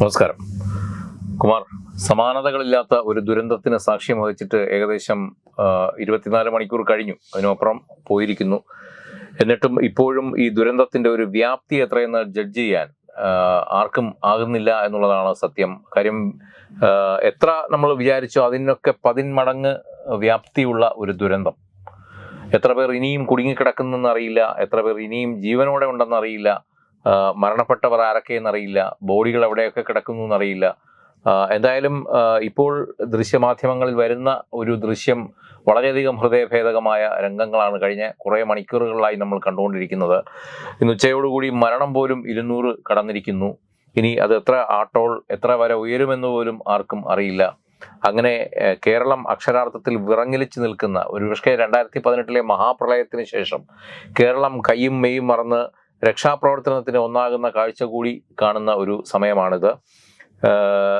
നമസ്കാരം കുമാർ സമാനതകളില്ലാത്ത ഒരു ദുരന്തത്തിന് സാക്ഷ്യം വഹിച്ചിട്ട് ഏകദേശം ഇരുപത്തിനാല് മണിക്കൂർ കഴിഞ്ഞു അതിനപ്പുറം പോയിരിക്കുന്നു എന്നിട്ടും ഇപ്പോഴും ഈ ദുരന്തത്തിന്റെ ഒരു വ്യാപ്തി എത്രയെന്ന് ജഡ്ജ് ചെയ്യാൻ ആർക്കും ആകുന്നില്ല എന്നുള്ളതാണ് സത്യം കാര്യം എത്ര നമ്മൾ വിചാരിച്ചോ അതിനൊക്കെ പതിന്മടങ്ങ് വ്യാപ്തിയുള്ള ഒരു ദുരന്തം എത്ര പേർ ഇനിയും കുടുങ്ങിക്കിടക്കുന്നറിയില്ല എത്ര പേർ ഇനിയും ജീവനോടെ ഉണ്ടെന്നറിയില്ല മരണപ്പെട്ടവർ ആരൊക്കെയെന്നറിയില്ല ബോഡികൾ എവിടെയൊക്കെ കിടക്കുന്നു എന്നറിയില്ല എന്തായാലും ഇപ്പോൾ ദൃശ്യമാധ്യമങ്ങളിൽ വരുന്ന ഒരു ദൃശ്യം വളരെയധികം ഹൃദയഭേദകമായ രംഗങ്ങളാണ് കഴിഞ്ഞ കുറേ മണിക്കൂറുകളായി നമ്മൾ കണ്ടുകൊണ്ടിരിക്കുന്നത് ഇന്ന് ഉച്ചയോടുകൂടി മരണം പോലും ഇരുന്നൂറ് കടന്നിരിക്കുന്നു ഇനി അത് എത്ര ആട്ടോൾ എത്ര വരെ ഉയരുമെന്ന് പോലും ആർക്കും അറിയില്ല അങ്ങനെ കേരളം അക്ഷരാർത്ഥത്തിൽ വിറങ്ങലിച്ച് നിൽക്കുന്ന ഒരുപക്ഷെ രണ്ടായിരത്തി പതിനെട്ടിലെ മഹാപ്രളയത്തിന് ശേഷം കേരളം കൈയും മെയ്യും മറന്ന് രക്ഷാപ്രവർത്തനത്തിന് ഒന്നാകുന്ന കാഴ്ച കൂടി കാണുന്ന ഒരു സമയമാണിത്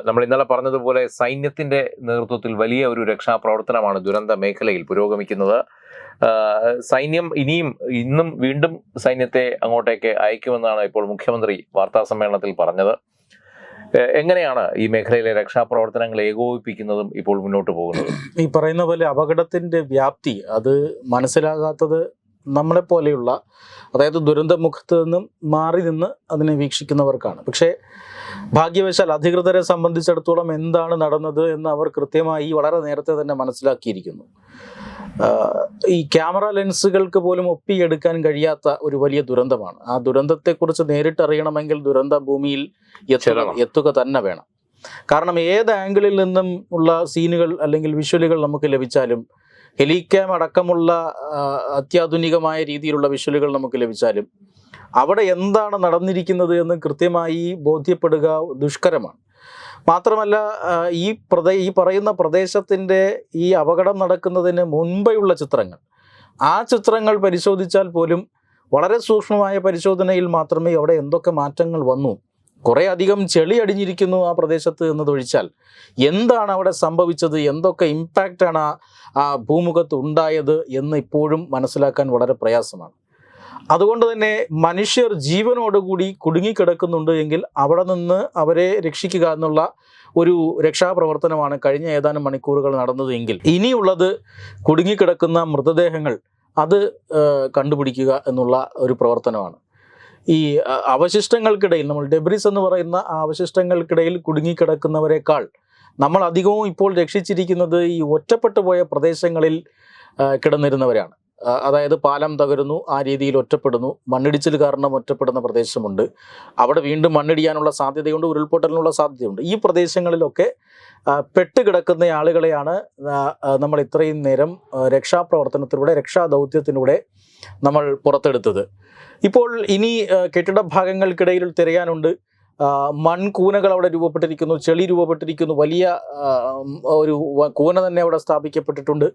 നമ്മൾ ഇന്നലെ പറഞ്ഞതുപോലെ സൈന്യത്തിന്റെ നേതൃത്വത്തിൽ വലിയ ഒരു രക്ഷാപ്രവർത്തനമാണ് ദുരന്ത മേഖലയിൽ പുരോഗമിക്കുന്നത് സൈന്യം ഇനിയും ഇന്നും വീണ്ടും സൈന്യത്തെ അങ്ങോട്ടേക്ക് അയക്കുമെന്നാണ് ഇപ്പോൾ മുഖ്യമന്ത്രി വാർത്താ സമ്മേളനത്തിൽ പറഞ്ഞത് എങ്ങനെയാണ് ഈ മേഖലയിലെ രക്ഷാപ്രവർത്തനങ്ങൾ ഏകോപിപ്പിക്കുന്നതും ഇപ്പോൾ മുന്നോട്ട് പോകുന്നത് ഈ പറയുന്ന പോലെ അപകടത്തിന്റെ വ്യാപ്തി അത് മനസ്സിലാകാത്തത് നമ്മളെപ്പോലെയുള്ള അതായത് ദുരന്തമുഖത്ത് നിന്നും മാറി നിന്ന് അതിനെ വീക്ഷിക്കുന്നവർക്കാണ് പക്ഷേ ഭാഗ്യവശാൽ അധികൃതരെ സംബന്ധിച്ചിടത്തോളം എന്താണ് നടന്നത് എന്ന് അവർ കൃത്യമായി വളരെ നേരത്തെ തന്നെ മനസ്സിലാക്കിയിരിക്കുന്നു ഈ ക്യാമറ ലെൻസുകൾക്ക് പോലും ഒപ്പിയെടുക്കാൻ കഴിയാത്ത ഒരു വലിയ ദുരന്തമാണ് ആ ദുരന്തത്തെക്കുറിച്ച് നേരിട്ടറിയണമെങ്കിൽ ദുരന്ത ഭൂമിയിൽ എത്തുക തന്നെ വേണം കാരണം ഏത് ആംഗിളിൽ നിന്നും ഉള്ള സീനുകൾ അല്ലെങ്കിൽ വിഷ്വലുകൾ നമുക്ക് ലഭിച്ചാലും ഹെലിക്യാം അടക്കമുള്ള അത്യാധുനികമായ രീതിയിലുള്ള വിഷ്വലുകൾ നമുക്ക് ലഭിച്ചാലും അവിടെ എന്താണ് നടന്നിരിക്കുന്നത് എന്ന് കൃത്യമായി ബോധ്യപ്പെടുക ദുഷ്കരമാണ് മാത്രമല്ല ഈ പ്രദേ ഈ പറയുന്ന പ്രദേശത്തിൻ്റെ ഈ അപകടം നടക്കുന്നതിന് മുൻപെയുള്ള ചിത്രങ്ങൾ ആ ചിത്രങ്ങൾ പരിശോധിച്ചാൽ പോലും വളരെ സൂക്ഷ്മമായ പരിശോധനയിൽ മാത്രമേ അവിടെ എന്തൊക്കെ മാറ്റങ്ങൾ വന്നു കുറേ അധികം ചെളി അടിഞ്ഞിരിക്കുന്നു ആ പ്രദേശത്ത് എന്നതൊഴിച്ചാൽ എന്താണ് അവിടെ സംഭവിച്ചത് എന്തൊക്കെ ഇമ്പാക്റ്റാണ് ആ ഭൂമുഖത്ത് ഉണ്ടായത് എന്ന് ഇപ്പോഴും മനസ്സിലാക്കാൻ വളരെ പ്രയാസമാണ് അതുകൊണ്ട് തന്നെ മനുഷ്യർ ജീവനോടുകൂടി കുടുങ്ങിക്കിടക്കുന്നുണ്ട് എങ്കിൽ അവിടെ നിന്ന് അവരെ രക്ഷിക്കുക എന്നുള്ള ഒരു രക്ഷാപ്രവർത്തനമാണ് കഴിഞ്ഞ ഏതാനും മണിക്കൂറുകൾ നടന്നത് എങ്കിൽ ഇനിയുള്ളത് കുടുങ്ങിക്കിടക്കുന്ന മൃതദേഹങ്ങൾ അത് കണ്ടുപിടിക്കുക എന്നുള്ള ഒരു പ്രവർത്തനമാണ് ഈ അവശിഷ്ടങ്ങൾക്കിടയിൽ നമ്മൾ ഡെബ്രിസ് എന്ന് പറയുന്ന അവശിഷ്ടങ്ങൾക്കിടയിൽ കുടുങ്ങിക്കിടക്കുന്നവരെക്കാൾ നമ്മൾ അധികവും ഇപ്പോൾ രക്ഷിച്ചിരിക്കുന്നത് ഈ ഒറ്റപ്പെട്ടു പോയ പ്രദേശങ്ങളിൽ കിടന്നിരുന്നവരാണ് അതായത് പാലം തകരുന്നു ആ രീതിയിൽ ഒറ്റപ്പെടുന്നു മണ്ണിടിച്ചിൽ കാരണം ഒറ്റപ്പെടുന്ന പ്രദേശമുണ്ട് അവിടെ വീണ്ടും മണ്ണിടിയാനുള്ള സാധ്യതയുണ്ട് ഉരുൾപൊട്ടലിനുള്ള സാധ്യതയുണ്ട് ഈ പ്രദേശങ്ങളിലൊക്കെ പെട്ടുകിടക്കുന്ന ആളുകളെയാണ് നമ്മൾ ഇത്രയും നേരം രക്ഷാപ്രവർത്തനത്തിലൂടെ രക്ഷാദൗത്യത്തിലൂടെ നമ്മൾ പുറത്തെടുത്തത് ഇപ്പോൾ ഇനി കെട്ടിട ഭാഗങ്ങൾക്കിടയിൽ തിരയാനുണ്ട് മൺകൂനകൾ അവിടെ രൂപപ്പെട്ടിരിക്കുന്നു ചെളി രൂപപ്പെട്ടിരിക്കുന്നു വലിയ ഒരു കൂന തന്നെ അവിടെ സ്ഥാപിക്കപ്പെട്ടിട്ടുണ്ട്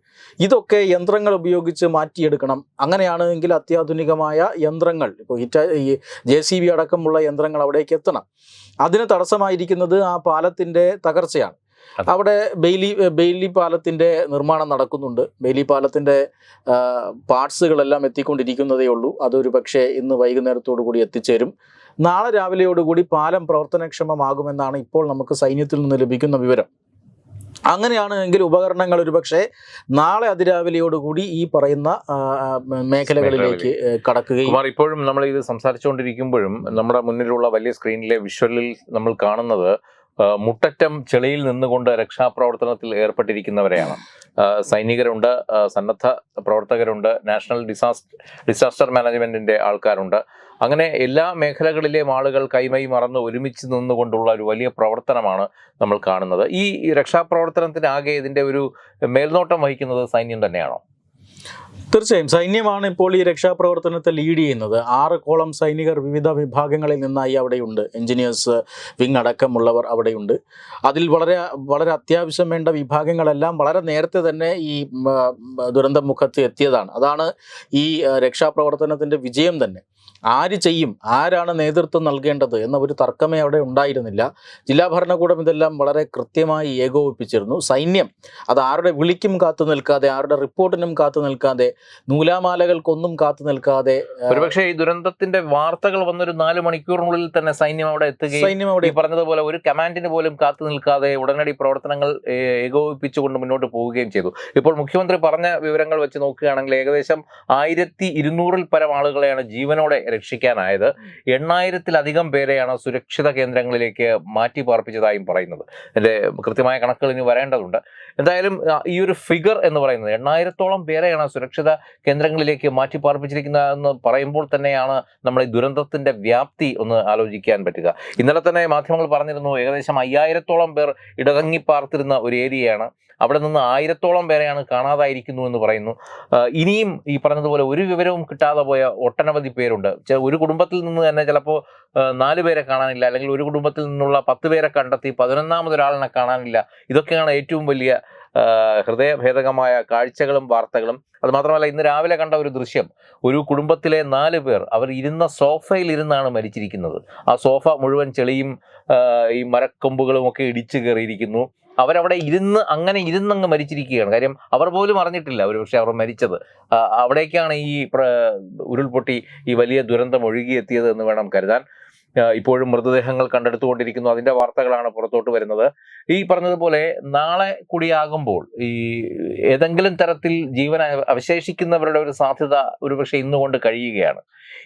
ഇതൊക്കെ യന്ത്രങ്ങൾ ഉപയോഗിച്ച് മാറ്റിയെടുക്കണം അങ്ങനെയാണെങ്കിൽ അത്യാധുനികമായ യന്ത്രങ്ങൾ ഇപ്പോൾ ഹിറ്റ ഈ ജെ സി ബി അടക്കമുള്ള യന്ത്രങ്ങൾ അവിടേക്ക് എത്തണം അതിന് തടസ്സമായിരിക്കുന്നത് ആ പാലത്തിൻ്റെ തകർച്ചയാണ് അവിടെ ബെയിലി ബെയിലി പാലത്തിന്റെ നിർമ്മാണം നടക്കുന്നുണ്ട് ബെയിലി പാലത്തിന്റെ പാർട്സുകളെല്ലാം എത്തിക്കൊണ്ടിരിക്കുന്നതേ ഉള്ളൂ അതൊരു പക്ഷേ ഇന്ന് വൈകുന്നേരത്തോടു കൂടി എത്തിച്ചേരും നാളെ രാവിലെയോടുകൂടി പാലം പ്രവർത്തനക്ഷമമാകുമെന്നാണ് ഇപ്പോൾ നമുക്ക് സൈന്യത്തിൽ നിന്ന് ലഭിക്കുന്ന വിവരം അങ്ങനെയാണ് എങ്കിൽ ഉപകരണങ്ങൾ ഒരുപക്ഷെ നാളെ അതിരാവിലെയോടുകൂടി ഈ പറയുന്ന മേഖലകളിലേക്ക് കടക്കുകയും ഇപ്പോഴും നമ്മൾ ഇത് സംസാരിച്ചുകൊണ്ടിരിക്കുമ്പോഴും നമ്മുടെ മുന്നിലുള്ള വലിയ സ്ക്രീനിലെ വിഷ്വലിൽ നമ്മൾ കാണുന്നത് മുട്ടറ്റം ചെളിയിൽ നിന്നുകൊണ്ട് രക്ഷാപ്രവർത്തനത്തിൽ ഏർപ്പെട്ടിരിക്കുന്നവരെയാണ് സൈനികരുണ്ട് സന്നദ്ധ പ്രവർത്തകരുണ്ട് നാഷണൽ ഡിസാസ്റ്റർ ഡിസാസ്റ്റർ മാനേജ്മെന്റിന്റെ ആൾക്കാരുണ്ട് അങ്ങനെ എല്ലാ മേഖലകളിലെയും ആളുകൾ കൈമൈ മറന്ന് ഒരുമിച്ച് നിന്നുകൊണ്ടുള്ള ഒരു വലിയ പ്രവർത്തനമാണ് നമ്മൾ കാണുന്നത് ഈ രക്ഷാപ്രവർത്തനത്തിനാകെ ഇതിന്റെ ഒരു മേൽനോട്ടം വഹിക്കുന്നത് സൈന്യം തന്നെയാണോ തീർച്ചയായും സൈന്യമാണ് ഇപ്പോൾ ഈ രക്ഷാപ്രവർത്തനത്തെ ലീഡ് ചെയ്യുന്നത് ആറ് കോളം സൈനികർ വിവിധ വിഭാഗങ്ങളിൽ നിന്നായി അവിടെയുണ്ട് എഞ്ചിനീയേഴ്സ് വിങ് അടക്കമുള്ളവർ അവിടെയുണ്ട് അതിൽ വളരെ വളരെ അത്യാവശ്യം വേണ്ട വിഭാഗങ്ങളെല്ലാം വളരെ നേരത്തെ തന്നെ ഈ ദുരന്തമുഖത്ത് എത്തിയതാണ് അതാണ് ഈ രക്ഷാപ്രവർത്തനത്തിൻ്റെ വിജയം തന്നെ ആര് ചെയ്യും ആരാണ് നേതൃത്വം നൽകേണ്ടത് എന്ന ഒരു തർക്കമേ അവിടെ ഉണ്ടായിരുന്നില്ല ജില്ലാ ഭരണകൂടം ഇതെല്ലാം വളരെ കൃത്യമായി ഏകോപിപ്പിച്ചിരുന്നു സൈന്യം അത് ആരുടെ വിളിക്കും കാത്തു നിൽക്കാതെ ആരുടെ റിപ്പോർട്ടിനും കാത്തു നിൽക്കാതെ നൂലാമാലകൾക്കൊന്നും കാത്തു നിൽക്കാതെ ഒരുപക്ഷെ ഈ ദുരന്തത്തിന്റെ വാർത്തകൾ വന്നൊരു നാല് മണിക്കൂറിനുള്ളിൽ തന്നെ സൈന്യം അവിടെ എത്തുകയും സൈന്യം അവിടെ പറഞ്ഞതുപോലെ ഒരു കമാൻഡിന് പോലും കാത്തു നിൽക്കാതെ ഉടനടി പ്രവർത്തനങ്ങൾ ഏകോപിപ്പിച്ചുകൊണ്ട് മുന്നോട്ട് പോവുകയും ചെയ്തു ഇപ്പോൾ മുഖ്യമന്ത്രി പറഞ്ഞ വിവരങ്ങൾ വെച്ച് നോക്കുകയാണെങ്കിൽ ഏകദേശം ആയിരത്തി ഇരുന്നൂറിൽ പരം ആളുകളെയാണ് ജീവനോടെ രക്ഷിക്കാനായത് എണ്ണായിരത്തിലധികം പേരെയാണ് സുരക്ഷിത കേന്ദ്രങ്ങളിലേക്ക് മാറ്റി പാർപ്പിച്ചതായും പറയുന്നത് എൻ്റെ കൃത്യമായ കണക്കുകൾ ഇനി വരേണ്ടതുണ്ട് എന്തായാലും ഈ ഒരു ഫിഗർ എന്ന് പറയുന്നത് എണ്ണായിരത്തോളം പേരെയാണ് സുരക്ഷിത കേന്ദ്രങ്ങളിലേക്ക് മാറ്റി പാർപ്പിച്ചിരിക്കുന്നതെന്ന് എന്ന് പറയുമ്പോൾ തന്നെയാണ് നമ്മൾ ഈ ദുരന്തത്തിൻ്റെ വ്യാപ്തി ഒന്ന് ആലോചിക്കാൻ പറ്റുക ഇന്നലെ തന്നെ മാധ്യമങ്ങൾ പറഞ്ഞിരുന്നു ഏകദേശം അയ്യായിരത്തോളം പേർ ഇടതങ്ങി പാർത്തിരുന്ന ഒരു ഏരിയയാണ് അവിടെ നിന്ന് ആയിരത്തോളം പേരെയാണ് കാണാതായിരിക്കുന്നു എന്ന് പറയുന്നു ഇനിയും ഈ പറഞ്ഞതുപോലെ ഒരു വിവരവും കിട്ടാതെ പോയ ഒട്ടനവധി പേരുണ്ട് ഒരു കുടുംബത്തിൽ നിന്ന് തന്നെ ചിലപ്പോൾ നാല് പേരെ കാണാനില്ല അല്ലെങ്കിൽ ഒരു കുടുംബത്തിൽ നിന്നുള്ള പത്ത് പേരെ കണ്ടെത്തി പതിനൊന്നാമതൊരാളിനെ കാണാനില്ല ഇതൊക്കെയാണ് ഏറ്റവും വലിയ ഹൃദയഭേദകമായ കാഴ്ചകളും വാർത്തകളും അതുമാത്രമല്ല ഇന്ന് രാവിലെ കണ്ട ഒരു ദൃശ്യം ഒരു കുടുംബത്തിലെ നാല് പേർ അവർ ഇരുന്ന സോഫയിൽ ഇരുന്നാണ് മരിച്ചിരിക്കുന്നത് ആ സോഫ മുഴുവൻ ചെളിയും ഈ മരക്കൊമ്പുകളും ഒക്കെ ഇടിച്ചു കയറിയിരിക്കുന്നു അവരവിടെ ഇരുന്ന് അങ്ങനെ ഇരുന്നങ്ങ് മരിച്ചിരിക്കുകയാണ് കാര്യം അവർ പോലും അറിഞ്ഞിട്ടില്ല അവർ പക്ഷെ അവർ മരിച്ചത് അവിടേക്കാണ് ഈ ഉരുൾപൊട്ടി ഈ വലിയ ദുരന്തം ഒഴുകിയെത്തിയത് എന്ന് വേണം കരുതാൻ ഇപ്പോഴും മൃതദേഹങ്ങൾ കണ്ടെടുത്തുകൊണ്ടിരിക്കുന്നു അതിന്റെ വാർത്തകളാണ് പുറത്തോട്ട് വരുന്നത് ഈ പറഞ്ഞതുപോലെ നാളെ കൂടിയാകുമ്പോൾ ഈ ഏതെങ്കിലും തരത്തിൽ ജീവൻ അവശേഷിക്കുന്നവരുടെ ഒരു സാധ്യത ഒരുപക്ഷെ ഇന്നുകൊണ്ട് കഴിയുകയാണ്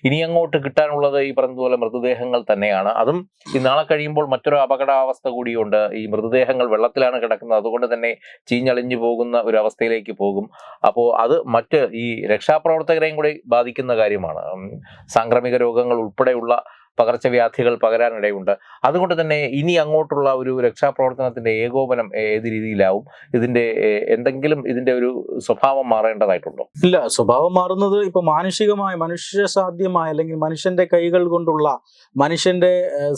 ഇനി അങ്ങോട്ട് കിട്ടാനുള്ളത് ഈ പറഞ്ഞതുപോലെ മൃതദേഹങ്ങൾ തന്നെയാണ് അതും ഈ നാളെ കഴിയുമ്പോൾ മറ്റൊരു അപകടാവസ്ഥ കൂടിയുണ്ട് ഈ മൃതദേഹങ്ങൾ വെള്ളത്തിലാണ് കിടക്കുന്നത് അതുകൊണ്ട് തന്നെ ചീഞ്ഞളിഞ്ഞു പോകുന്ന ഒരു അവസ്ഥയിലേക്ക് പോകും അപ്പോൾ അത് മറ്റ് ഈ രക്ഷാപ്രവർത്തകരെയും കൂടി ബാധിക്കുന്ന കാര്യമാണ് സാംക്രമിക രോഗങ്ങൾ ഉൾപ്പെടെയുള്ള പകർച്ചവ്യാധികൾ പകരാനിടയുണ്ട് അതുകൊണ്ട് തന്നെ ഇനി അങ്ങോട്ടുള്ള ഒരു രക്ഷാപ്രവർത്തനത്തിന്റെ ഏകോപനം ഏത് രീതിയിലാവും ഇതിന്റെ എന്തെങ്കിലും ഇതിന്റെ ഒരു സ്വഭാവം മാറേണ്ടതായിട്ടുണ്ടോ ഇല്ല സ്വഭാവം മാറുന്നത് ഇപ്പൊ മാനുഷികമായ മനുഷ്യ സാധ്യമായ അല്ലെങ്കിൽ മനുഷ്യന്റെ കൈകൾ കൊണ്ടുള്ള മനുഷ്യന്റെ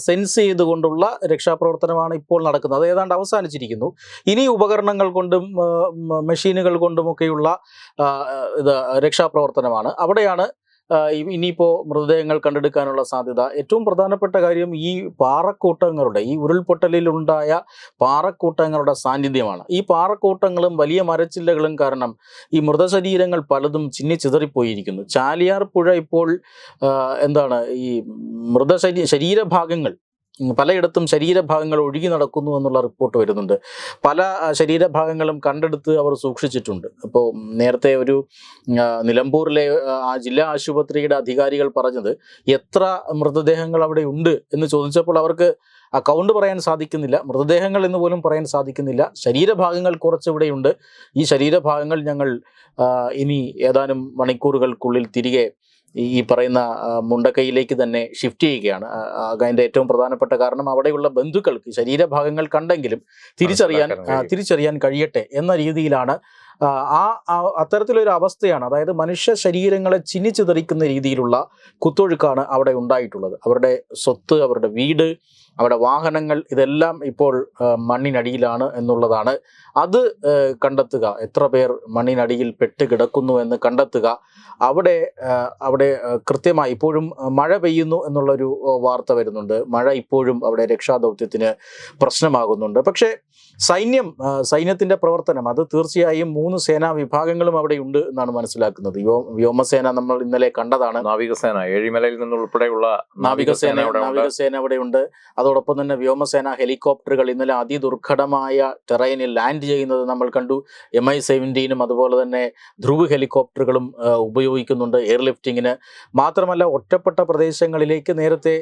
സെൻസ് ചെയ്തുകൊണ്ടുള്ള രക്ഷാപ്രവർത്തനമാണ് ഇപ്പോൾ നടക്കുന്നത് അത് ഏതാണ്ട് അവസാനിച്ചിരിക്കുന്നു ഇനി ഉപകരണങ്ങൾ കൊണ്ടും മെഷീനുകൾ കൊണ്ടുമൊക്കെയുള്ള ഇത് രക്ഷാപ്രവർത്തനമാണ് അവിടെയാണ് ഇനിയിപ്പോൾ മൃതദേഹങ്ങൾ കണ്ടെടുക്കാനുള്ള സാധ്യത ഏറ്റവും പ്രധാനപ്പെട്ട കാര്യം ഈ പാറക്കൂട്ടങ്ങളുടെ ഈ ഉരുൾപൊട്ടലിലുണ്ടായ പാറക്കൂട്ടങ്ങളുടെ സാന്നിധ്യമാണ് ഈ പാറക്കൂട്ടങ്ങളും വലിയ മരച്ചില്ലകളും കാരണം ഈ മൃതശരീരങ്ങൾ പലതും ചിന്നി ചിതറിപ്പോയിരിക്കുന്നു ചാലിയാർ പുഴ ഇപ്പോൾ എന്താണ് ഈ മൃതശരീ ശരീരഭാഗങ്ങൾ പലയിടത്തും ശരീരഭാഗങ്ങൾ ഒഴുകി നടക്കുന്നു എന്നുള്ള റിപ്പോർട്ട് വരുന്നുണ്ട് പല ശരീരഭാഗങ്ങളും കണ്ടെടുത്ത് അവർ സൂക്ഷിച്ചിട്ടുണ്ട് അപ്പോൾ നേരത്തെ ഒരു നിലമ്പൂരിലെ ആ ജില്ലാ ആശുപത്രിയുടെ അധികാരികൾ പറഞ്ഞത് എത്ര മൃതദേഹങ്ങൾ അവിടെ ഉണ്ട് എന്ന് ചോദിച്ചപ്പോൾ അവർക്ക് ആ കൗണ്ട് പറയാൻ സാധിക്കുന്നില്ല മൃതദേഹങ്ങൾ എന്ന് പോലും പറയാൻ സാധിക്കുന്നില്ല ശരീരഭാഗങ്ങൾ കുറച്ചിവിടെയുണ്ട് ഈ ശരീരഭാഗങ്ങൾ ഞങ്ങൾ ഇനി ഏതാനും മണിക്കൂറുകൾക്കുള്ളിൽ തിരികെ ഈ പറയുന്ന മുണ്ടക്കൈയിലേക്ക് തന്നെ ഷിഫ്റ്റ് ചെയ്യുകയാണ് അതിൻ്റെ ഏറ്റവും പ്രധാനപ്പെട്ട കാരണം അവിടെയുള്ള ബന്ധുക്കൾക്ക് ശരീരഭാഗങ്ങൾ കണ്ടെങ്കിലും തിരിച്ചറിയാൻ തിരിച്ചറിയാൻ കഴിയട്ടെ എന്ന രീതിയിലാണ് ആ അത്തരത്തിലൊരു അവസ്ഥയാണ് അതായത് മനുഷ്യ ശരീരങ്ങളെ ചിന്നിച്ചിതറിക്കുന്ന രീതിയിലുള്ള കുത്തൊഴുക്കാണ് അവിടെ ഉണ്ടായിട്ടുള്ളത് അവരുടെ സ്വത്ത് അവരുടെ വീട് അവിടെ വാഹനങ്ങൾ ഇതെല്ലാം ഇപ്പോൾ മണ്ണിനടിയിലാണ് എന്നുള്ളതാണ് അത് കണ്ടെത്തുക എത്ര പേർ മണ്ണിനടിയിൽ പെട്ട് കിടക്കുന്നു എന്ന് കണ്ടെത്തുക അവിടെ അവിടെ കൃത്യമായി ഇപ്പോഴും മഴ പെയ്യുന്നു എന്നുള്ളൊരു വാർത്ത വരുന്നുണ്ട് മഴ ഇപ്പോഴും അവിടെ രക്ഷാദൗത്യത്തിന് പ്രശ്നമാകുന്നുണ്ട് പക്ഷേ സൈന്യം സൈന്യത്തിൻ്റെ പ്രവർത്തനം അത് തീർച്ചയായും മൂന്ന് സേനാ വിഭാഗങ്ങളും അവിടെ ഉണ്ട് എന്നാണ് മനസ്സിലാക്കുന്നത് വ്യോമസേന നമ്മൾ ഇന്നലെ കണ്ടതാണ് നാവികസേന ഏഴിമലയിൽ ഉൾപ്പെടെയുള്ള നാവികസേന നാവികസേന അവിടെ ഉണ്ട് അതോടൊപ്പം തന്നെ വ്യോമസേന ഹെലികോപ്റ്ററുകൾ ഇന്നലെ അതിദുർഘടമായ ടെറൈനിൽ ലാൻഡ് ചെയ്യുന്നത് നമ്മൾ കണ്ടു എം ഐ സെവൻറ്റീനും അതുപോലെ തന്നെ ധ്രുവ് ഹെലികോപ്റ്ററുകളും ഉപയോഗിക്കുന്നുണ്ട് എയർലിഫ്റ്റിങ്ങിന് മാത്രമല്ല ഒറ്റപ്പെട്ട പ്രദേശങ്ങളിലേക്ക് നേരത്തെ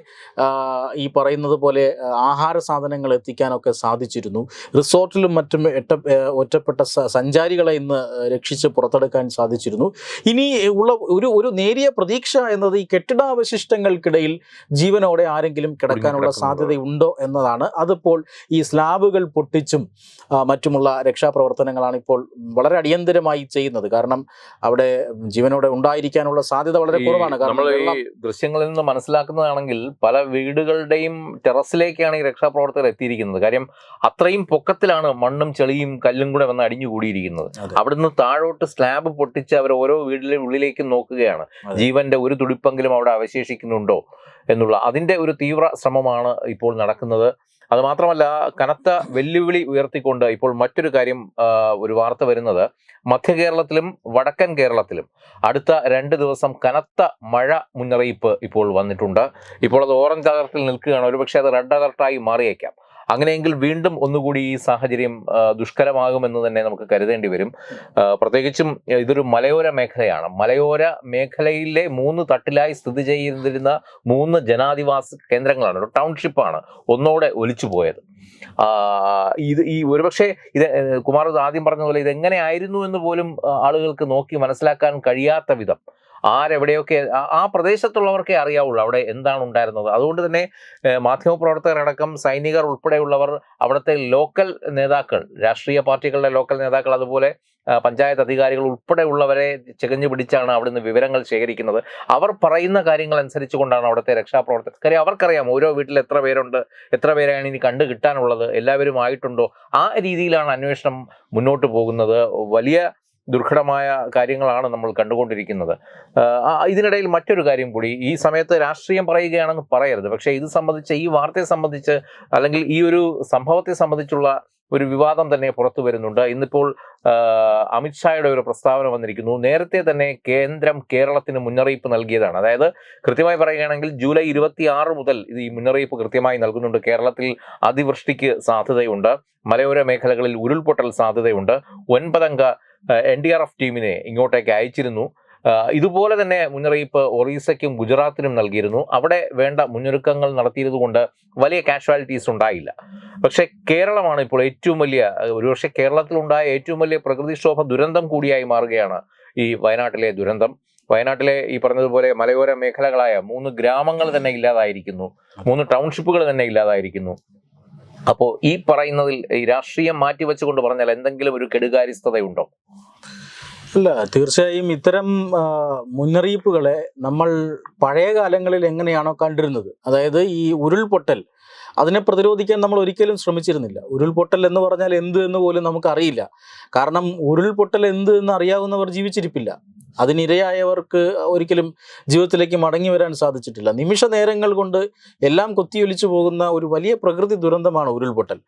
ഈ പറയുന്നത് പോലെ ആഹാര സാധനങ്ങൾ എത്തിക്കാനൊക്കെ സാധിച്ചിരുന്നു റിസോർട്ടിലും മറ്റും എട്ട ഒറ്റപ്പെട്ട സഞ്ചാരികളെ ഇന്ന് രക്ഷിച്ച് പുറത്തെടുക്കാൻ സാധിച്ചിരുന്നു ഇനി ഉള്ള ഒരു ഒരു നേരിയ പ്രതീക്ഷ എന്നത് ഈ കെട്ടിടാവശിഷ്ടങ്ങൾക്കിടയിൽ ജീവനോടെ ആരെങ്കിലും കിടക്കാനുള്ള സാധ്യതയുണ്ടോ എന്നതാണ് അതിപ്പോൾ ഈ സ്ലാബുകൾ പൊട്ടിച്ചും മറ്റുമുള്ള രക്ഷാപ്രവർത്തനങ്ങളാണ് ഇപ്പോൾ വളരെ അടിയന്തരമായി ചെയ്യുന്നത് കാരണം അവിടെ ജീവനോടെ ഉണ്ടായിരിക്കാനുള്ള സാധ്യത വളരെ കുറവാണ് നമ്മൾ ഈ ദൃശ്യങ്ങളിൽ നിന്ന് മനസ്സിലാക്കുന്നതാണെങ്കിൽ പല വീടുകളുടെയും ടെറസിലേക്കാണ് ഈ രക്ഷാപ്രവർത്തകർ എത്തിയിരിക്കുന്നത് കാര്യം അത്രയും പൊക്ക പൊക്കത്തിലാണ് മണ്ണും ചെളിയും കല്ലും കൂടെ വന്ന് അടിഞ്ഞുകൂടിയിരിക്കുന്നത് അവിടുന്ന് താഴോട്ട് സ്ലാബ് പൊട്ടിച്ച് അവർ ഓരോ വീടിലും ഉള്ളിലേക്ക് നോക്കുകയാണ് ജീവന്റെ ഒരു തുടിപ്പെങ്കിലും അവിടെ അവശേഷിക്കുന്നുണ്ടോ എന്നുള്ള അതിന്റെ ഒരു തീവ്ര ശ്രമമാണ് ഇപ്പോൾ നടക്കുന്നത് അതുമാത്രമല്ല കനത്ത വെല്ലുവിളി ഉയർത്തിക്കൊണ്ട് ഇപ്പോൾ മറ്റൊരു കാര്യം ഒരു വാർത്ത വരുന്നത് മധ്യ കേരളത്തിലും വടക്കൻ കേരളത്തിലും അടുത്ത രണ്ട് ദിവസം കനത്ത മഴ മുന്നറിയിപ്പ് ഇപ്പോൾ വന്നിട്ടുണ്ട് ഇപ്പോൾ അത് ഓറഞ്ച് അലർട്ടിൽ നിൽക്കുകയാണ് ഒരുപക്ഷെ അത് റെഡ് അലർട്ടായി മാറിയേക്കാം അങ്ങനെയെങ്കിൽ വീണ്ടും ഒന്നുകൂടി ഈ സാഹചര്യം ദുഷ്കരമാകുമെന്ന് തന്നെ നമുക്ക് കരുതേണ്ടി വരും പ്രത്യേകിച്ചും ഇതൊരു മലയോര മേഖലയാണ് മലയോര മേഖലയിലെ മൂന്ന് തട്ടിലായി സ്ഥിതി ചെയ്തിരുന്ന മൂന്ന് ജനാധിവാസ കേന്ദ്രങ്ങളാണ് ഒരു ടൗൺഷിപ്പാണ് ഒന്നോടെ ഒലിച്ചു പോയത് ഇത് ഈ ഒരുപക്ഷെ ഇത് കുമാർ ആദ്യം പറഞ്ഞ പോലെ ഇതെങ്ങനെയായിരുന്നു എന്ന് പോലും ആളുകൾക്ക് നോക്കി മനസ്സിലാക്കാൻ കഴിയാത്ത വിധം ആരെവിടെയൊക്കെ ആ പ്രദേശത്തുള്ളവർക്കേ അറിയാവുള്ളൂ അവിടെ എന്താണ് ഉണ്ടായിരുന്നത് അതുകൊണ്ട് തന്നെ മാധ്യമപ്രവർത്തകരടക്കം സൈനികർ ഉൾപ്പെടെയുള്ളവർ അവിടുത്തെ ലോക്കൽ നേതാക്കൾ രാഷ്ട്രീയ പാർട്ടികളുടെ ലോക്കൽ നേതാക്കൾ അതുപോലെ പഞ്ചായത്ത് അധികാരികൾ ഉൾപ്പെടെയുള്ളവരെ ചികഞ്ഞു പിടിച്ചാണ് നിന്ന് വിവരങ്ങൾ ശേഖരിക്കുന്നത് അവർ പറയുന്ന കാര്യങ്ങൾ അനുസരിച്ച് കൊണ്ടാണ് അവിടുത്തെ രക്ഷാപ്രവർത്തകർ കാര്യം അവർക്കറിയാം ഓരോ വീട്ടിൽ എത്ര പേരുണ്ട് എത്ര പേരെയാണ് ഇനി കണ്ടു കിട്ടാനുള്ളത് എല്ലാവരും ആയിട്ടുണ്ടോ ആ രീതിയിലാണ് അന്വേഷണം മുന്നോട്ട് പോകുന്നത് വലിയ ദുർഘടമായ കാര്യങ്ങളാണ് നമ്മൾ കണ്ടുകൊണ്ടിരിക്കുന്നത് ഇതിനിടയിൽ മറ്റൊരു കാര്യം കൂടി ഈ സമയത്ത് രാഷ്ട്രീയം പറയുകയാണെന്ന് പറയരുത് പക്ഷേ ഇത് സംബന്ധിച്ച് ഈ വാർത്തയെ സംബന്ധിച്ച് അല്ലെങ്കിൽ ഈ ഒരു സംഭവത്തെ സംബന്ധിച്ചുള്ള ഒരു വിവാദം തന്നെ പുറത്തു വരുന്നുണ്ട് ഇന്നിപ്പോൾ അമിത്ഷായുടെ ഒരു പ്രസ്താവന വന്നിരിക്കുന്നു നേരത്തെ തന്നെ കേന്ദ്രം കേരളത്തിന് മുന്നറിയിപ്പ് നൽകിയതാണ് അതായത് കൃത്യമായി പറയുകയാണെങ്കിൽ ജൂലൈ ഇരുപത്തി ആറ് മുതൽ ഈ മുന്നറിയിപ്പ് കൃത്യമായി നൽകുന്നുണ്ട് കേരളത്തിൽ അതിവൃഷ്ടിക്ക് സാധ്യതയുണ്ട് മലയോര മേഖലകളിൽ ഉരുൾപൊട്ടൽ സാധ്യതയുണ്ട് ഒൻപതംഗ എൻ ഡി ആർ എഫ് ടീമിനെ ഇങ്ങോട്ടേക്ക് അയച്ചിരുന്നു ഇതുപോലെ തന്നെ മുന്നറിയിപ്പ് ഒറീസയ്ക്കും ഗുജറാത്തിനും നൽകിയിരുന്നു അവിടെ വേണ്ട മുന്നൊരുക്കങ്ങൾ കൊണ്ട് വലിയ കാഷ്വാലിറ്റീസ് ഉണ്ടായില്ല പക്ഷേ കേരളമാണ് ഇപ്പോൾ ഏറ്റവും വലിയ ഒരുപക്ഷെ കേരളത്തിലുണ്ടായ ഏറ്റവും വലിയ പ്രകൃതിക്ഷോഭ ദുരന്തം കൂടിയായി മാറുകയാണ് ഈ വയനാട്ടിലെ ദുരന്തം വയനാട്ടിലെ ഈ പറഞ്ഞതുപോലെ മലയോര മേഖലകളായ മൂന്ന് ഗ്രാമങ്ങൾ തന്നെ ഇല്ലാതായിരിക്കുന്നു മൂന്ന് ടൗൺഷിപ്പുകൾ തന്നെ ഇല്ലാതായിരിക്കുന്നു അപ്പോ ഈ പറയുന്നതിൽ ഈ രാഷ്ട്രീയം മാറ്റിവെച്ചുകൊണ്ട് പറഞ്ഞാൽ എന്തെങ്കിലും ഒരു കെടുകാര്യസ്ഥതയുണ്ടോ അല്ല തീർച്ചയായും ഇത്തരം മുന്നറിയിപ്പുകളെ നമ്മൾ പഴയ കാലങ്ങളിൽ എങ്ങനെയാണോ കണ്ടിരുന്നത് അതായത് ഈ ഉരുൾപൊട്ടൽ അതിനെ പ്രതിരോധിക്കാൻ നമ്മൾ ഒരിക്കലും ശ്രമിച്ചിരുന്നില്ല ഉരുൾപൊട്ടൽ എന്ന് പറഞ്ഞാൽ എന്ത് എന്ന് പോലും നമുക്കറിയില്ല കാരണം ഉരുൾപൊട്ടൽ എന്ത് എന്ന് അറിയാവുന്നവർ ജീവിച്ചിരിപ്പില്ല അതിനിരയായവർക്ക് ഒരിക്കലും ജീവിതത്തിലേക്ക് മടങ്ങി വരാൻ സാധിച്ചിട്ടില്ല നിമിഷ നേരങ്ങൾ കൊണ്ട് എല്ലാം കൊത്തിയൊലിച്ചു പോകുന്ന ഒരു വലിയ പ്രകൃതി ദുരന്തമാണ് ഉരുൾപൊട്ടൽ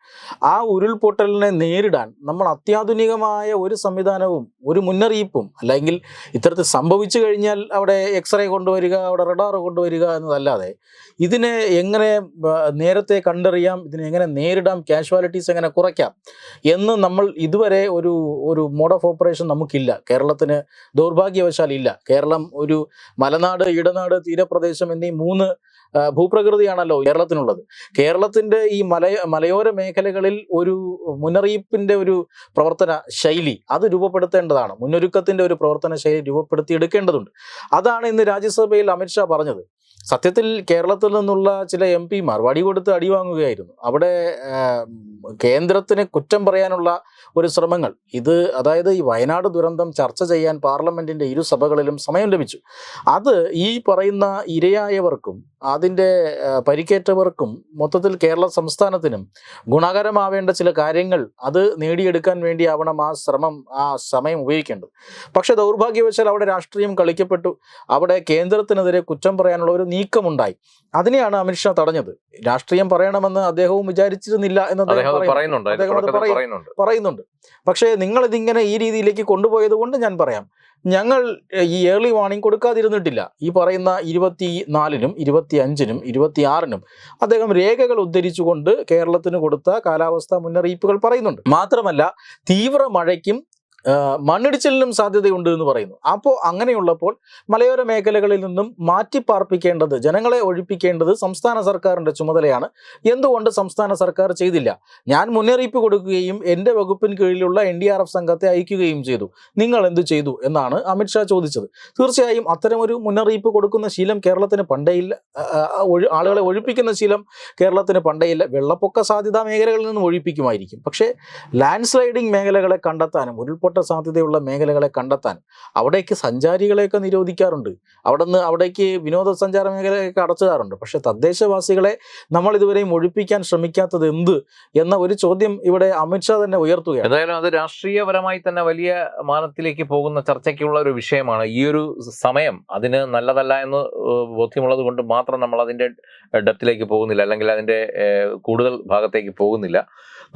ആ ഉരുൾപൊട്ടലിനെ നേരിടാൻ നമ്മൾ അത്യാധുനികമായ ഒരു സംവിധാനവും ഒരു മുന്നറിയിപ്പും അല്ലെങ്കിൽ ഇത്തരത്തിൽ സംഭവിച്ചു കഴിഞ്ഞാൽ അവിടെ എക്സ്റേ കൊണ്ടുവരിക അവിടെ റഡാർ കൊണ്ടുവരിക എന്നതല്ലാതെ ഇതിനെ എങ്ങനെ നേരത്തെ കണ്ടറിയാം ഇതിനെ എങ്ങനെ നേരിടാം കാഷ്വാലിറ്റീസ് എങ്ങനെ കുറയ്ക്കാം എന്ന് നമ്മൾ ഇതുവരെ ഒരു ഒരു മോഡ് ഓഫ് ഓപ്പറേഷൻ നമുക്കില്ല കേരളത്തിന് ദൗർഭാഗ്യം നിർഭാഗ്യവശാൽ ഇല്ല കേരളം ഒരു മലനാട് ഇടനാട് തീരപ്രദേശം എന്നീ മൂന്ന് ഭൂപ്രകൃതിയാണല്ലോ കേരളത്തിനുള്ളത് കേരളത്തിന്റെ ഈ മലയ മലയോര മേഖലകളിൽ ഒരു മുന്നറിയിപ്പിന്റെ ഒരു പ്രവർത്തന ശൈലി അത് രൂപപ്പെടുത്തേണ്ടതാണ് മുന്നൊരുക്കത്തിന്റെ ഒരു പ്രവർത്തന ശൈലി രൂപപ്പെടുത്തിയെടുക്കേണ്ടതുണ്ട് അതാണ് ഇന്ന് രാജ്യസഭയിൽ അമിത്ഷാ പറഞ്ഞത് സത്യത്തിൽ കേരളത്തിൽ നിന്നുള്ള ചില എം പിമാർ വടി കൊടുത്ത് അടി വാങ്ങുകയായിരുന്നു അവിടെ കേന്ദ്രത്തിന് കുറ്റം പറയാനുള്ള ഒരു ശ്രമങ്ങൾ ഇത് അതായത് ഈ വയനാട് ദുരന്തം ചർച്ച ചെയ്യാൻ പാർലമെന്റിന്റെ ഇരു സഭകളിലും സമയം ലഭിച്ചു അത് ഈ പറയുന്ന ഇരയായവർക്കും അതിൻ്റെ പരിക്കേറ്റവർക്കും മൊത്തത്തിൽ കേരള സംസ്ഥാനത്തിനും ഗുണകരമാവേണ്ട ചില കാര്യങ്ങൾ അത് നേടിയെടുക്കാൻ വേണ്ടിയാവണം ആ ശ്രമം ആ സമയം ഉപയോഗിക്കേണ്ടത് പക്ഷേ ദൗർഭാഗ്യവശാൽ അവിടെ രാഷ്ട്രീയം കളിക്കപ്പെട്ടു അവിടെ കേന്ദ്രത്തിനെതിരെ കുറ്റം പറയാനുള്ള ഒരു നീക്കമുണ്ടായി അതിനെയാണ് അമിത്ഷാ തടഞ്ഞത് രാഷ്ട്രീയം പറയണമെന്ന് അദ്ദേഹവും വിചാരിച്ചിരുന്നില്ല എന്ന് പറയുന്നുണ്ട് പറയുന്നുണ്ട് പക്ഷേ നിങ്ങളിതിങ്ങനെ ഈ രീതിയിലേക്ക് കൊണ്ടുപോയത് കൊണ്ട് ഞാൻ പറയാം ഞങ്ങൾ ഈ ഏർലി വാർണിംഗ് കൊടുക്കാതിരുന്നിട്ടില്ല ഈ പറയുന്ന ഇരുപത്തി നാലിനും ഇരുപത്തി അഞ്ചിനും ഇരുപത്തിയാറിനും അദ്ദേഹം രേഖകൾ ഉദ്ധരിച്ചുകൊണ്ട് കേരളത്തിന് കൊടുത്ത കാലാവസ്ഥാ മുന്നറിയിപ്പുകൾ പറയുന്നുണ്ട് മാത്രമല്ല തീവ്ര മഴയ്ക്കും മണ്ണിടിച്ചിലിനും സാധ്യതയുണ്ട് എന്ന് പറയുന്നു അപ്പോൾ അങ്ങനെയുള്ളപ്പോൾ മലയോര മേഖലകളിൽ നിന്നും മാറ്റിപ്പാർപ്പിക്കേണ്ടത് ജനങ്ങളെ ഒഴിപ്പിക്കേണ്ടത് സംസ്ഥാന സർക്കാരിൻ്റെ ചുമതലയാണ് എന്തുകൊണ്ട് സംസ്ഥാന സർക്കാർ ചെയ്തില്ല ഞാൻ മുന്നറിയിപ്പ് കൊടുക്കുകയും എൻ്റെ വകുപ്പിന് കീഴിലുള്ള എൻ സംഘത്തെ അയക്കുകയും ചെയ്തു നിങ്ങൾ എന്തു ചെയ്തു എന്നാണ് അമിത്ഷാ ചോദിച്ചത് തീർച്ചയായും അത്തരമൊരു മുന്നറിയിപ്പ് കൊടുക്കുന്ന ശീലം കേരളത്തിന് പണ്ടേയില്ല ആളുകളെ ഒഴിപ്പിക്കുന്ന ശീലം കേരളത്തിന് പണ്ടേയില്ല വെള്ളപ്പൊക്ക സാധ്യതാ മേഖലകളിൽ നിന്നും ഒഴിപ്പിക്കുമായിരിക്കും പക്ഷേ ലാൻഡ് സ്ലൈഡിംഗ് മേഖലകളെ കണ്ടെത്താനും ഉരുൾപൊട്ടി ഒറ്റപ്പെട്ട സാധ്യതയുള്ള മേഖലകളെ കണ്ടെത്താൻ അവിടേക്ക് സഞ്ചാരികളെയൊക്കെ നിരോധിക്കാറുണ്ട് അവിടെ നിന്ന് അവിടേക്ക് വിനോദസഞ്ചാര മേഖലയൊക്കെ അടച്ചിടാറുണ്ട് പക്ഷെ തദ്ദേശവാസികളെ നമ്മൾ ഇതുവരെയും ഒഴിപ്പിക്കാൻ ശ്രമിക്കാത്തത് എന്ത് എന്ന ഒരു ചോദ്യം ഇവിടെ അമിത്ഷാ തന്നെ ഉയർത്തുകയാണ് എന്തായാലും അത് രാഷ്ട്രീയപരമായി തന്നെ വലിയ മാനത്തിലേക്ക് പോകുന്ന ചർച്ചയ്ക്കുള്ള ഒരു വിഷയമാണ് ഈ ഒരു സമയം അതിന് നല്ലതല്ല എന്ന് ബോധ്യമുള്ളത് കൊണ്ട് മാത്രം നമ്മൾ അതിൻ്റെ ഡെപ്തിലേക്ക് പോകുന്നില്ല അല്ലെങ്കിൽ അതിൻ്റെ കൂടുതൽ ഭാഗത്തേക്ക് പോകുന്നില്ല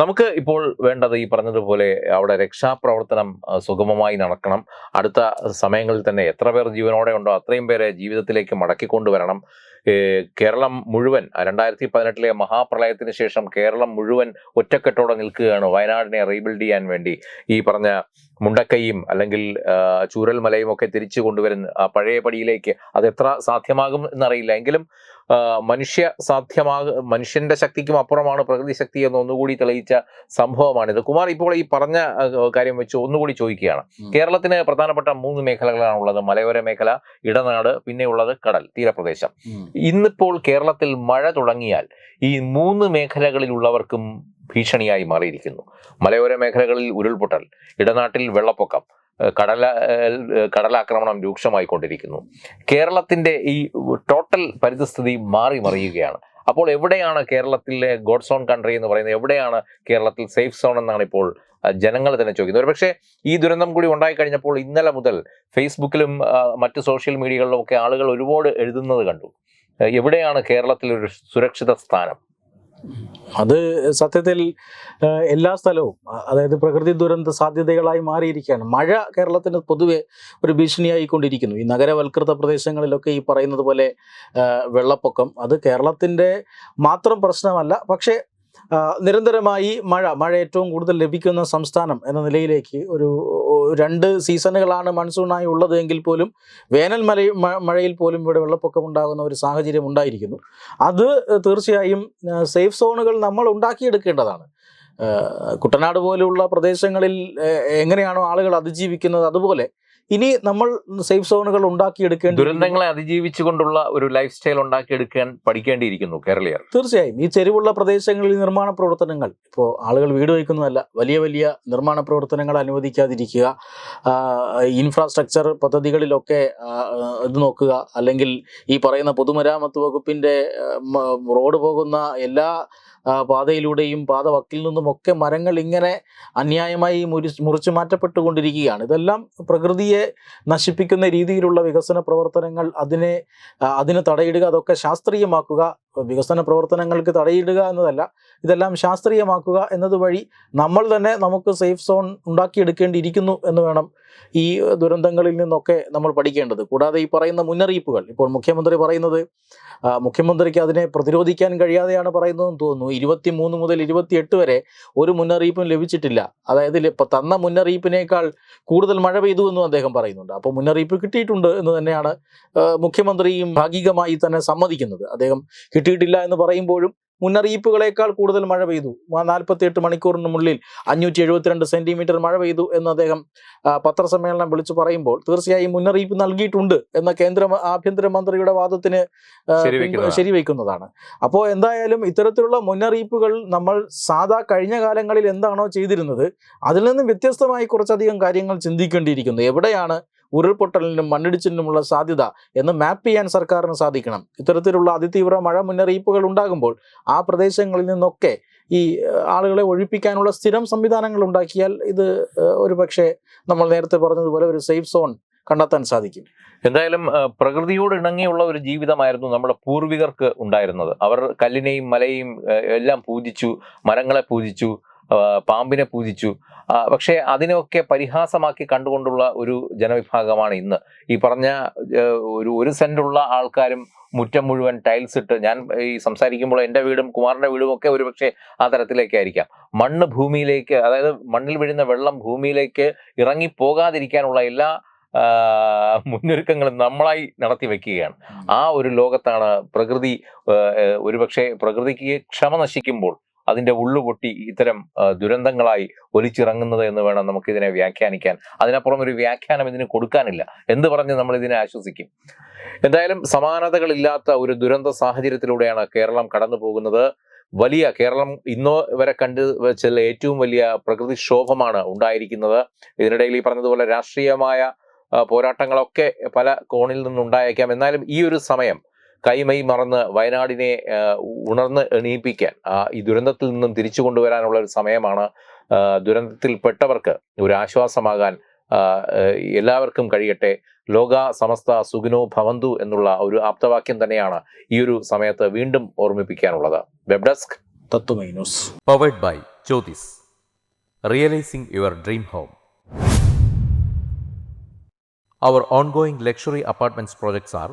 നമുക്ക് ഇപ്പോൾ വേണ്ടത് ഈ പറഞ്ഞതുപോലെ അവിടെ രക്ഷാപ്രവർത്തനം സുഗമമായി നടക്കണം അടുത്ത സമയങ്ങളിൽ തന്നെ എത്ര പേർ ജീവനോടെ ഉണ്ടോ അത്രയും പേരെ ജീവിതത്തിലേക്ക് മടക്കിക്കൊണ്ടുവരണം കേരളം മുഴുവൻ രണ്ടായിരത്തി പതിനെട്ടിലെ മഹാപ്രളയത്തിന് ശേഷം കേരളം മുഴുവൻ ഒറ്റക്കെട്ടോടെ നിൽക്കുകയാണ് വയനാടിനെ റീബിൽഡ് ചെയ്യാൻ വേണ്ടി ഈ പറഞ്ഞ മുണ്ടക്കയും അല്ലെങ്കിൽ ചൂരൽമലയും ഒക്കെ തിരിച്ചു കൊണ്ടുവരുന്ന പഴയ പടിയിലേക്ക് അതെത്ര സാധ്യമാകും എന്നറിയില്ല എങ്കിലും മനുഷ്യ സാധ്യമാക മനുഷ്യന്റെ ശക്തിക്കും അപ്പുറമാണ് പ്രകൃതി ശക്തി എന്ന് ഒന്നുകൂടി തെളിയിച്ച സംഭവമാണിത് കുമാർ ഇപ്പോൾ ഈ പറഞ്ഞ കാര്യം വെച്ച് ഒന്നുകൂടി ചോദിക്കുകയാണ് കേരളത്തിന് പ്രധാനപ്പെട്ട മൂന്ന് മേഖലകളാണ് ഉള്ളത് മലയോര മേഖല ഇടനാട് പിന്നെ ഉള്ളത് കടൽ തീരപ്രദേശം ഇന്നിപ്പോൾ കേരളത്തിൽ മഴ തുടങ്ങിയാൽ ഈ മൂന്ന് മേഖലകളിലുള്ളവർക്കും ഭീഷണിയായി മാറിയിരിക്കുന്നു മലയോര മേഖലകളിൽ ഉരുൾപൊട്ടൽ ഇടനാട്ടിൽ വെള്ളപ്പൊക്കം കടല കടലാക്രമണം രൂക്ഷമായി കൊണ്ടിരിക്കുന്നു കേരളത്തിൻ്റെ ഈ ടോട്ടൽ പരിതസ്ഥിതി മാറി മറിയുകയാണ് അപ്പോൾ എവിടെയാണ് കേരളത്തിലെ ഗോഡ് സോൺ കൺട്രി എന്ന് പറയുന്നത് എവിടെയാണ് കേരളത്തിൽ സേഫ് സോൺ എന്നാണ് ഇപ്പോൾ ജനങ്ങൾ തന്നെ ചോദിക്കുന്നത് ഒരുപക്ഷെ ഈ ദുരന്തം കൂടി ഉണ്ടായിക്കഴിഞ്ഞപ്പോൾ ഇന്നലെ മുതൽ ഫേസ്ബുക്കിലും മറ്റ് സോഷ്യൽ മീഡിയകളിലും ഒക്കെ ആളുകൾ ഒരുപാട് എഴുതുന്നത് കണ്ടു എവിടെയാണ് കേരളത്തിൽ ഒരു സുരക്ഷിത സ്ഥാനം അത് സത്യത്തിൽ എല്ലാ സ്ഥലവും അതായത് പ്രകൃതി ദുരന്ത സാധ്യതകളായി മാറിയിരിക്കുകയാണ് മഴ കേരളത്തിന് പൊതുവെ ഒരു ഭീഷണിയായിക്കൊണ്ടിരിക്കുന്നു ഈ നഗരവൽകൃത പ്രദേശങ്ങളിലൊക്കെ ഈ പറയുന്നത് പോലെ വെള്ളപ്പൊക്കം അത് കേരളത്തിൻ്റെ മാത്രം പ്രശ്നമല്ല പക്ഷേ നിരന്തരമായി മഴ മഴ ഏറ്റവും കൂടുതൽ ലഭിക്കുന്ന സംസ്ഥാനം എന്ന നിലയിലേക്ക് ഒരു രണ്ട് സീസണുകളാണ് മൺസൂണായി ഉള്ളതെങ്കിൽ പോലും വേനൽ മല മഴയിൽ പോലും ഇവിടെ വെള്ളപ്പൊക്കം ഉണ്ടാകുന്ന ഒരു സാഹചര്യം ഉണ്ടായിരിക്കുന്നു അത് തീർച്ചയായും സേഫ് സോണുകൾ നമ്മൾ ഉണ്ടാക്കിയെടുക്കേണ്ടതാണ് കുട്ടനാട് പോലെയുള്ള പ്രദേശങ്ങളിൽ എങ്ങനെയാണോ ആളുകൾ അതിജീവിക്കുന്നത് അതുപോലെ ഇനി നമ്മൾ സേഫ് സോണുകൾ ഉണ്ടാക്കിയെടുക്കേണ്ട ദുരന്തങ്ങളെ അതിജീവിച്ചുകൊണ്ടുള്ള ഒരു ലൈഫ് സ്റ്റൈൽ ഉണ്ടാക്കിയെടുക്കാൻ പഠിക്കേണ്ടിയിരിക്കുന്നു കേരളീയർ തീർച്ചയായും ഈ ചെരുവുള്ള പ്രദേശങ്ങളിൽ നിർമ്മാണ പ്രവർത്തനങ്ങൾ ഇപ്പോൾ ആളുകൾ വീട് വയ്ക്കുന്നതല്ല വലിയ വലിയ നിർമ്മാണ പ്രവർത്തനങ്ങൾ അനുവദിക്കാതിരിക്കുക ഇൻഫ്രാസ്ട്രക്ചർ പദ്ധതികളിലൊക്കെ ഇത് നോക്കുക അല്ലെങ്കിൽ ഈ പറയുന്ന പൊതുമരാമത്ത് വകുപ്പിന്റെ റോഡ് പോകുന്ന എല്ലാ പാതയിലൂടെയും നിന്നും നിന്നുമൊക്കെ മരങ്ങൾ ഇങ്ങനെ അന്യായമായി മുരി മുറിച്ചു മാറ്റപ്പെട്ടുകൊണ്ടിരിക്കുകയാണ് ഇതെല്ലാം പ്രകൃതിയെ നശിപ്പിക്കുന്ന രീതിയിലുള്ള വികസന പ്രവർത്തനങ്ങൾ അതിനെ അതിന് തടയിടുക അതൊക്കെ ശാസ്ത്രീയമാക്കുക വികസന പ്രവർത്തനങ്ങൾക്ക് തടയിടുക എന്നതല്ല ഇതെല്ലാം ശാസ്ത്രീയമാക്കുക എന്നതുവഴി നമ്മൾ തന്നെ നമുക്ക് സേഫ് സോൺ ഉണ്ടാക്കിയെടുക്കേണ്ടിയിരിക്കുന്നു എന്ന് വേണം ഈ ദുരന്തങ്ങളിൽ നിന്നൊക്കെ നമ്മൾ പഠിക്കേണ്ടത് കൂടാതെ ഈ പറയുന്ന മുന്നറിയിപ്പുകൾ ഇപ്പോൾ മുഖ്യമന്ത്രി പറയുന്നത് മുഖ്യമന്ത്രിക്ക് അതിനെ പ്രതിരോധിക്കാൻ കഴിയാതെയാണ് പറയുന്നതെന്ന് തോന്നുന്നു ഇരുപത്തി മൂന്ന് മുതൽ ഇരുപത്തിയെട്ട് വരെ ഒരു മുന്നറിയിപ്പും ലഭിച്ചിട്ടില്ല അതായത് ഇപ്പോൾ തന്ന മുന്നറിയിപ്പിനേക്കാൾ കൂടുതൽ മഴ പെയ്തു എന്നും അദ്ദേഹം പറയുന്നുണ്ട് അപ്പോൾ മുന്നറിയിപ്പ് കിട്ടിയിട്ടുണ്ട് എന്ന് തന്നെയാണ് മുഖ്യമന്ത്രിയും ഭാഗികമായി തന്നെ സമ്മതിക്കുന്നത് അദ്ദേഹം കിട്ടിയിട്ടില്ല എന്ന് പറയുമ്പോഴും മുന്നറിയിപ്പുകളേക്കാൾ കൂടുതൽ മഴ പെയ്തു നാൽപ്പത്തിയെട്ട് മണിക്കൂറിനുള്ളിൽ അഞ്ഞൂറ്റി എഴുപത്തിരണ്ട് സെന്റിമീറ്റർ മഴ പെയ്തു എന്ന് അദ്ദേഹം പത്രസമ്മേളനം വിളിച്ചു പറയുമ്പോൾ തീർച്ചയായും മുന്നറിയിപ്പ് നൽകിയിട്ടുണ്ട് എന്ന കേന്ദ്ര ആഭ്യന്തരമന്ത്രിയുടെ വാദത്തിന് ശരിവയ്ക്കുന്നതാണ് അപ്പോൾ എന്തായാലും ഇത്തരത്തിലുള്ള മുന്നറിയിപ്പുകൾ നമ്മൾ സാധാ കഴിഞ്ഞ കാലങ്ങളിൽ എന്താണോ ചെയ്തിരുന്നത് അതിൽ നിന്നും വ്യത്യസ്തമായി കുറച്ചധികം കാര്യങ്ങൾ ചിന്തിക്കേണ്ടിയിരിക്കുന്നു എവിടെയാണ് ഉരുൾപൊട്ടലിനും മണ്ണിടിച്ചിലിനുമുള്ള സാധ്യത എന്ന് മാപ്പ് ചെയ്യാൻ സർക്കാരിന് സാധിക്കണം ഇത്തരത്തിലുള്ള അതിതീവ്ര മഴ മുന്നറിയിപ്പുകൾ ഉണ്ടാകുമ്പോൾ ആ പ്രദേശങ്ങളിൽ നിന്നൊക്കെ ഈ ആളുകളെ ഒഴിപ്പിക്കാനുള്ള സ്ഥിരം സംവിധാനങ്ങൾ ഉണ്ടാക്കിയാൽ ഇത് ഒരു പക്ഷേ നമ്മൾ നേരത്തെ പറഞ്ഞതുപോലെ ഒരു സേഫ് സോൺ കണ്ടെത്താൻ സാധിക്കും എന്തായാലും പ്രകൃതിയോട് ഇണങ്ങിയുള്ള ഒരു ജീവിതമായിരുന്നു നമ്മുടെ പൂർവികർക്ക് ഉണ്ടായിരുന്നത് അവർ കല്ലിനെയും മലയെയും എല്ലാം പൂജിച്ചു മരങ്ങളെ പൂജിച്ചു പാമ്പിനെ പൂജിച്ചു പക്ഷേ അതിനൊക്കെ പരിഹാസമാക്കി കണ്ടുകൊണ്ടുള്ള ഒരു ജനവിഭാഗമാണ് ഇന്ന് ഈ പറഞ്ഞ ഒരു ഒരു സെന്റുള്ള ആൾക്കാരും മുറ്റം മുഴുവൻ ടൈൽസ് ഇട്ട് ഞാൻ ഈ സംസാരിക്കുമ്പോൾ എൻ്റെ വീടും കുമാറിൻ്റെ വീടും ഒക്കെ ഒരു പക്ഷേ ആ തരത്തിലേക്കായിരിക്കാം മണ്ണ് ഭൂമിയിലേക്ക് അതായത് മണ്ണിൽ വീഴുന്ന വെള്ളം ഭൂമിയിലേക്ക് ഇറങ്ങി പോകാതിരിക്കാനുള്ള എല്ലാ മുന്നൊരുക്കങ്ങളും നമ്മളായി നടത്തി വെക്കുകയാണ് ആ ഒരു ലോകത്താണ് പ്രകൃതി ഒരുപക്ഷെ പ്രകൃതിക്ക് ക്ഷമ നശിക്കുമ്പോൾ അതിന്റെ ഉള്ളുപൊട്ടി ഇത്തരം ദുരന്തങ്ങളായി ഒലിച്ചിറങ്ങുന്നത് എന്ന് വേണം നമുക്കിതിനെ വ്യാഖ്യാനിക്കാൻ അതിനപ്പുറം ഒരു വ്യാഖ്യാനം ഇതിന് കൊടുക്കാനില്ല എന്ന് പറഞ്ഞ് നമ്മൾ ഇതിനെ ആശ്വസിക്കും എന്തായാലും സമാനതകളില്ലാത്ത ഒരു ദുരന്ത സാഹചര്യത്തിലൂടെയാണ് കേരളം കടന്നു പോകുന്നത് വലിയ കേരളം ഇന്നോ വരെ കണ്ടു വെച്ചതിൽ ഏറ്റവും വലിയ പ്രകൃതിക്ഷോഭമാണ് ഉണ്ടായിരിക്കുന്നത് ഇതിനിടയിൽ ഈ പറഞ്ഞതുപോലെ രാഷ്ട്രീയമായ പോരാട്ടങ്ങളൊക്കെ പല കോണിൽ നിന്നുണ്ടായേക്കാം എന്നാലും ഈ ഒരു സമയം കൈമൈ മറന്ന് വയനാടിനെ ഉണർന്ന് എണീപ്പിക്കാൻ ഈ ദുരന്തത്തിൽ നിന്നും തിരിച്ചു കൊണ്ടുവരാനുള്ള ഒരു സമയമാണ് ദുരന്തത്തിൽപ്പെട്ടവർക്ക് ഒരു ആശ്വാസമാകാൻ എല്ലാവർക്കും കഴിയട്ടെ ലോക സമസ്ത സുഖിനോ ഭവന്തു എന്നുള്ള ഒരു ആപ്തവാക്യം തന്നെയാണ് ഈ ഒരു സമയത്ത് വീണ്ടും ഓർമ്മിപ്പിക്കാനുള്ളത് web desk powered by Jyothis realising your dream home Our ongoing luxury apartments projects are